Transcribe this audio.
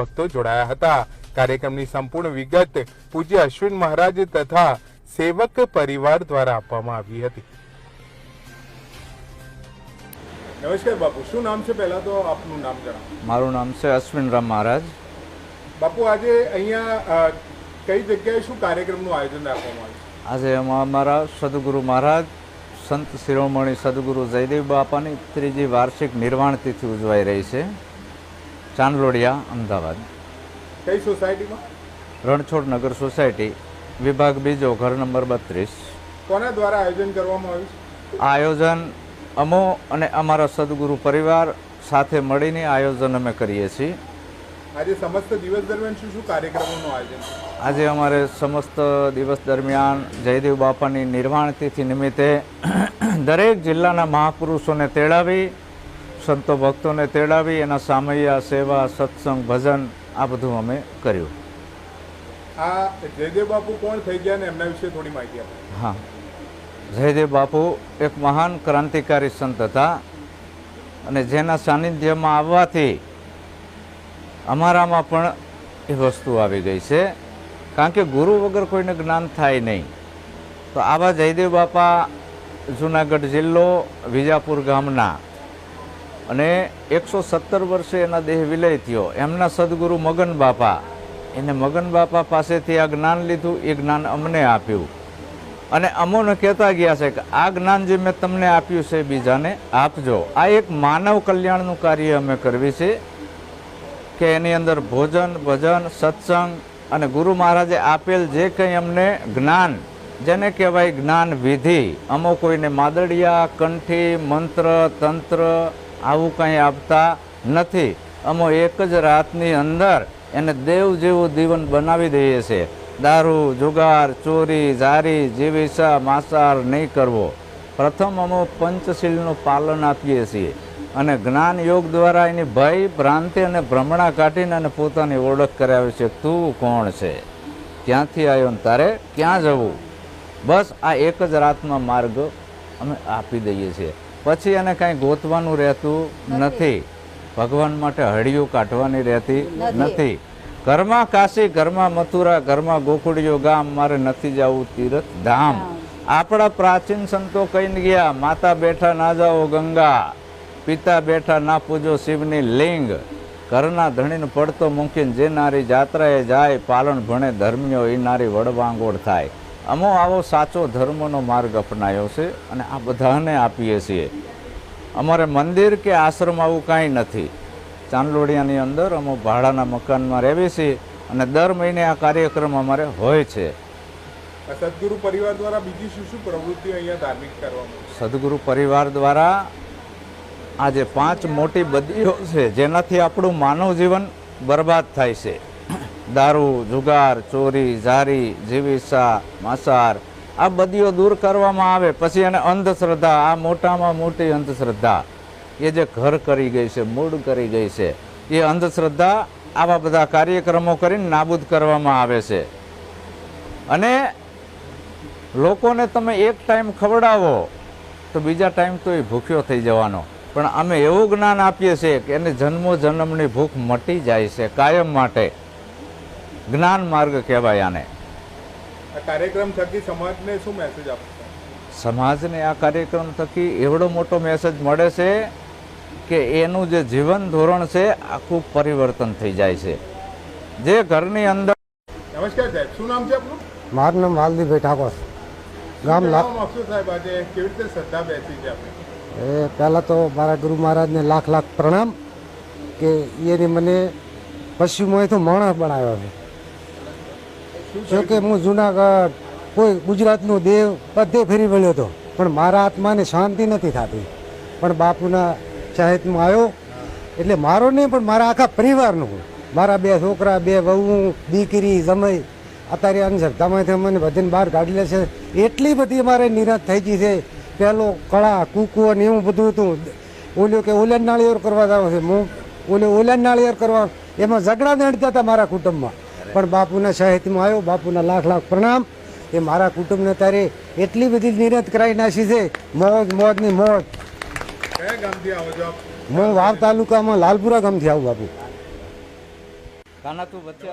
ભક્તો જોડાયા હતા. કાર્યક્રમની સંપૂર્ણ વિગત પૂજ્ય અશ્વિન મહારાજ તથા સેવક પરિવાર દ્વારા આપવામાં આવી હતી. નમસ્કાર બાપુ શું નામ છે પહેલા તો આપનું નામ જણાવો. મારું નામ છે અશ્વિન રામ મહારાજ. બાપુ આજે અહીંયા કઈ જગ્યાએ શું કાર્યક્રમનું આયોજન રાખવામાં આવ્યું આજે અમારા સદગુરુ મહારાજ સંત શિરોમણી સદગુરુ જયદેવ બાપાની ત્રીજી વાર્ષિક નિર્વાણ તિથિ ઉજવાઈ રહી છે. ચાંદલોડિયા અમદાવાદ. કઈ સોસાયટીમાં? રણછોડ નગર સોસાયટી વિભાગ બીજો ઘર નંબર બત્રીસ. કોના દ્વારા આયોજન કરવામાં આવ્યું છે? આ આયોજન અમો અને અમારા સદગુરુ પરિવાર સાથે મળીને આયોજન અમે કરીએ છીએ. આજે સમસ્ત દિવસ દરમિયાન શું શું કાર્યક્રમોનું આયોજન આજે અમારે સમસ્ત દિવસ દરમિયાન જયદેવ બાપાની નિર્વાણ તિથિ નિમિત્તે દરેક જિલ્લાના મહાપુરુષોને તેડાવી સંતો ભક્તોને તેડાવી એના સામૈયા સેવા સત્સંગ ભજન આ બધું અમે કર્યું. આ જયદેવ બાપુ કોણ થઈ ગયા ને એમના વિશે થોડી માહિતી આપો. હા. જયદેવ બાપુ એક મહાન ક્રાંતિકારી સંત હતા અને જેના સાનિધ્યમાં આવવાથી અમારામાં પણ એ વસ્તુ આવી ગઈ છે. કારણ કે ગુરુ વગર કોઈને જ્ઞાન થાય નહીં. તો આવા જયદેવ બાપા જુનાગઢ જિલ્લો વિજાપુર ગામના અને એકસો સત્તર વર્ષે એના દેહ વિલય થયો. એમના સદગુરુ મગન બાપા. એને મગન બાપા પાસેથી આ જ્ઞાન લીધું. એ જ્ઞાન અમને આપ્યું. અને અમોને કહેતા ગયા છે કે, આ જ્ઞાન જે મેં તમને આપ્યું છે બીજાને, આપજો. આ એક માનવ કલ્યાણનું કાર્ય અમે કરવી છે કે એની અંદર ભોજન, ભજન, સત્સંગ અને ગુરુ મહારાજે આપેલ જે કંઈ અમને જ્ઞાન, જેને કહેવાય જ્ઞાન વિધિ, અમો કોઈને માદડિયા, કંઠી, મંત્ર, તંત્ર આવું કંઈ આપતા નથી. અમો એક જ રાતની અંદર એને દેવ જેવું જીવન બનાવી દઈએ છીએ દારૂ, જુગાર, ચોરી જારી જીવિસા માંસાહાર નહીં કરવો. પ્રથમ અમો પંચશીલનું પાલન આપીએ છીએ અને જ્ઞાન યોગ દ્વારા એની ભય, ભ્રાંતિ અને ભ્રમણા કાઢીને અને પોતાની ઓળખ કરાવે છે. તું કોણ છે? ક્યાંથી આવ્યો ને તારે? ક્યાં જવું? બસ આ એક જ રાતમાં માર્ગ અમે આપી દઈએ છીએ. પછી એને કાંઈ ગોતવાનું રહેતું નથી. ભગવાન માટે હળિયું કાઢવાની રહેતી નથી. ઘરમાં કાશી ઘરમાં મથુરા ઘરમાં ગોકુળિયો ગામ મારે નથી જવું તીરથ ધામ. આપણા પ્રાચીન સંતો કહીને ગયા માતા બેઠા ના જાઓ ગંગા પિતા બેઠા ના પૂજો શિવની લિંગ. ઘરના ધણીને પડતો મૂકીને જે નારી જાત્રાએ જાય પાલન ભણે ધર્મીઓ એ નારી વડવાંગોળ થાય. અમો આવો સાચો ધર્મનો માર્ગ અપનાયો છે અને આ બધાને આપીએ છીએ. અમારે મંદિર કે આશ્રમ આવું કાંઈ નથી. ચાંદલોડિયાની અંદર અમે ભાડાના મકાનમાં રહેવી છીએ અને દર મહિને આ કાર્યક્રમ અમારે હોય છે. સદગુરુ પરિવાર દ્વારા બીજી શું શું પ્રવૃત્તિઓ અહીંયા ધાર્મિક કરવામાં સદગુરુ પરિવાર દ્વારા આ જે પાંચ મોટી બદલીઓ છે જેનાથી આપણું માનવ જીવન બરબાદ થાય છે. દારૂ, જુગાર, ચોરી, ઝારી જીવિસા માસાર આ બધીઓ દૂર કરવામાં આવે. પછી એને અંધશ્રદ્ધા, આ મોટામાં મોટી અંધશ્રદ્ધા. એ જે ઘર કરી ગઈ છે, મૂળ કરી ગઈ છે, એ અંધશ્રદ્ધા આવા બધા કાર્યક્રમો કરીને નાબૂદ કરવામાં આવે છે. અને લોકોને તમે એક ટાઈમ ખવડાવો, તો બીજા ટાઈમ તો એ ભૂખ્યો થઈ જવાનો. પણ અમે એવું જ્ઞાન આપીએ છીએ કે એને જન્મો જન્મની ભૂખ મટી જાય છે, કાયમ માટે. જ્ઞાન માર્ગ કહેવાય આને. કાર્યક્રમ થકી સમાજને શું મેસેજ આપો સમાજને આ કાર્યક્રમ થકી એવડો મોટો મેસેજ મળે છે કે એનું જે જીવન ધોરણ છે આખું પરિવર્તન થઈ જાય છે. જે ઘરની અંદર નમસ્કાર સાહેબ શું નામ છે આપનું? મારું નામ માલદીભાઈ ઠાકોર ગામ સાહેબ આજે? કેવી રીતે શ્રદ્ધા બેસી છે આપણે? એ પહેલાં તો મારા ગુરુ મહારાજને લાખ લાખ પ્રણામ કે એની મને પશ્ચિમમાંથી માણસ બનાવ્યો છે. જો કે હું જુનાગઢ, કોઈ ગુજરાતનો દેવ, બધે ફેરી વળ્યો હતો. પણ મારા આત્માને શાંતિ નથી થતી. પણ બાપુના સાહિત્યમાં આવ્યો. એટલે મારો નહીં, પણ મારા આખા પરિવારનું મારા બે છોકરા, બે વહુ, દીકરી, જમાઈ. અત્યારે અંધશ્રદ્ધામાંથી મને બધાને બહાર કાઢી લે છે. એટલી બધી અમારે નિરાશ થઈ ગઈ છે. પહેલો કળા, કૂકુ અને એવું બધું હતું. ઓલ્યો કે ઓલેન નાળિયેર કરવા જાવ છે. હું ઓલે ઓલેન નાળિયેર કરવા, એમાં ઝઘડા નડતા હતા મારા કુટુંબમાં. પણ બાપુના સાહિત્યમાં આવ્યો બાપુના લાખ લાખ પ્રણામ. એ મારા કુટુંબને તારે એટલી બધી નિરત કરાવી નાખી છે. મોજ મોજની મોજ. હું વાવ તાલુકામાં લાલપુરા ગામથી આવું બાપુ. કાના તું વચ્ચે